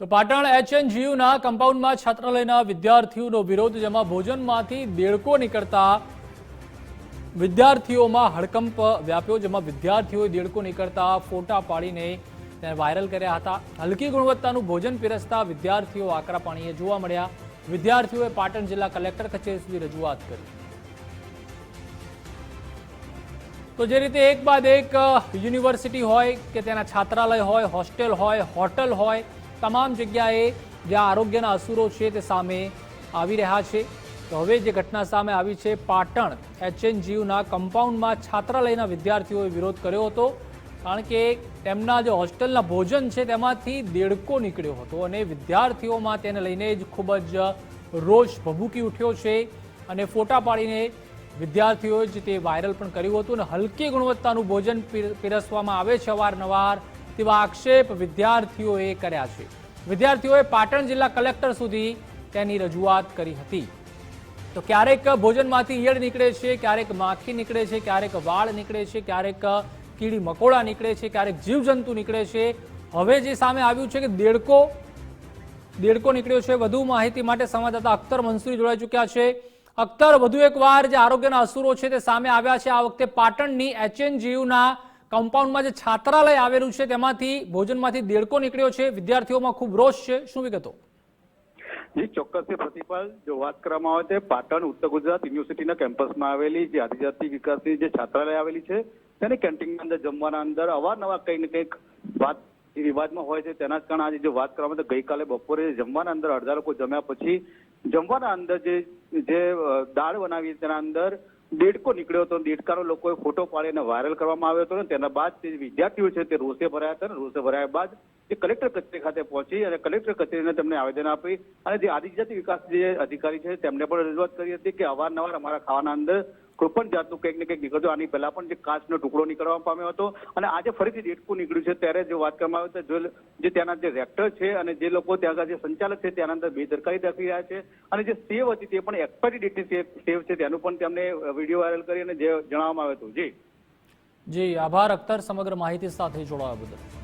તો પાટણ એચએનજીયુના કમ્પાઉન્ડમાં છાત્રાલયના વિદ્યાર્થીઓનો વિરોધ, જેમાં ભોજનમાંથી દેડકો નીકળતા વિદ્યાર્થીઓમાં હડકંપ વ્યાપ્યો, જેમાં વિદ્યાર્થીઓએ દેડકો નીકળતા ફોટા પાડીને તેને વાયરલ કર્યા હતા. હલકી ગુણવત્તાનું ભોજન પીરસતા વિદ્યાર્થીઓ આકરા પાણીએ જોવા મળ્યા. વિદ્યાર્થીઓએ પાટણ જિલ્લા કલેક્ટર કચેરી સુધી રજૂઆત કરી. તો જે રીતે એક બાદ એક યુનિવર્સિટી હોય કે તેના છાત્રાલય હોય, હોસ્ટેલ હોય, હોટલ હોય તમામ જગ્યાએ જ્યાં આરોગ્યના અસુરો છે તે સામે આવી રહ્યા છે. તો હવે જે ઘટના સામે આવી છે, પાટણ એચએનજીયુના કમ્પાઉન્ડમાં છાત્રાલયના વિદ્યાર્થીઓએ વિરોધ કર્યો હતો. કારણ કે તેમના જે હોસ્ટેલના ભોજન છે તેમાંથી દેડકો નીકળ્યો હતો અને વિદ્યાર્થીઓમાં તેને લઈને જ ખૂબ જ રોષ ભભૂકી ઉઠ્યો છે અને ફોટા પાડીને વિદ્યાર્થીઓએ જ તે વાયરલ પણ કર્યું હતું અને હલકી ગુણવત્તાનું ભોજન પીરસવામાં આવે છે અવારનવાર. તેવા આક્ષેપ વિદ્યાર્થીઓએ કર્યા છે. વિદ્યાર્થીઓએ પાટણ જિલ્લા કલેક્ટર સુધી તેની રજૂઆત કરી હતી. તો ક્યારેક ભોજનમાંથી ઈયળ નીકળે છે, ક્યારેક માખી નીકળે છે, ક્યારેક વાળ નીકળે છે, ક્યારેક કીડી મકોડા નીકળે છે, ક્યારેક જીવજંતુ નીકળે છે. હવે જે સામે આવ્યું છે કે દેડકો દેડકો નીકળ્યો છે. વધુ માહિતી માટે સંવાદદાતા અખ્તર મંસૂરી જોડાઈ ચૂક્યા છે. અખ્તર, વધુ એક વાર જે આરોગ્યના અસુરો છે તે સામે આવ્યા છે. આ વખતે પાટણની એચએનજીયુના કમ્પાઉન્ડમાં જે છાત્રાલય આવેલું છે, તેમાંથી ભોજનમાંથી દેડકો નીકળ્યો છે. વિદ્યાર્થીઓમાં ખૂબ રોષ છે. શું વિગતો? જી ચોક્કસ છે પ્રતિપાલ, જો વાત કરવામાં આવે તો પાટણ, ઉત્તર ગુજરાત યુનિવર્સિટીના કેમ્પસમાં આવેલી જે આદિજાતિ વિકાસની જે છાત્રાલય આવેલી છે, તેની કેન્ટીનની અંદર જમવાના અંદર અવારનવાર કંઈક ને કંઈક વાત રિવાજમાં હોય છે. તેના જ કારણે આજે જો વાત કરવામાં આવે તો ગઈકાલે બપોરે જમવાના અંદર અડધા લોકો જમ્યા પછી જમવાના અંદર જે જે દાળ બનાવી તેના અંદર દેડકો નીકળ્યો હતો દેડકાનો લોકોએ ફોટો પાડીને વાયરલ કરવામાં આવ્યો હતો ને તેના બાદ જે વિદ્યાર્થીઓ છે તે રોષે ભરાયા હતા ને રોષે ભરાયા બાદ તે કલેક્ટર કચેરી ખાતે પહોંચી અને કલેક્ટર કચેરીને તેમને આવેદન આપી અને જે આદિજાતિ વિકાસ જે અધિકારી છે તેમને પણ રજૂઆત કરી હતી કે અવારનવાર અમારા ખાવાના અંદર કોઈ પણ જાતનું કંઈક ને કંઈક નીકળતું આની પહેલા પણ જે કાચનો ટુકડો નીકળવા પામ્યો હતો. અને આજે ફરીથી દેડકું નીકળ્યું છે ત્યારે જો વાત કરવામાં આવે તો જે ત્યાંના જે રેક્ટર છે અને જે લોકો ત્યાં જે સંચાલક છે ત્યાંના અંદર બેદરકારી દાખવી રહ્યા છે. અને જે સેવ હતી તે પણ એક્સપાયરી ડેટની સેવ છે. તેનું પણ તેમને વીડિયો વાયરલ કરી અને જે જણાવવામાં આવ્યું હતું. જી. જી, આભાર અખ્તર સમગ્ર માહિતી સાથે જોડાવા બદલ.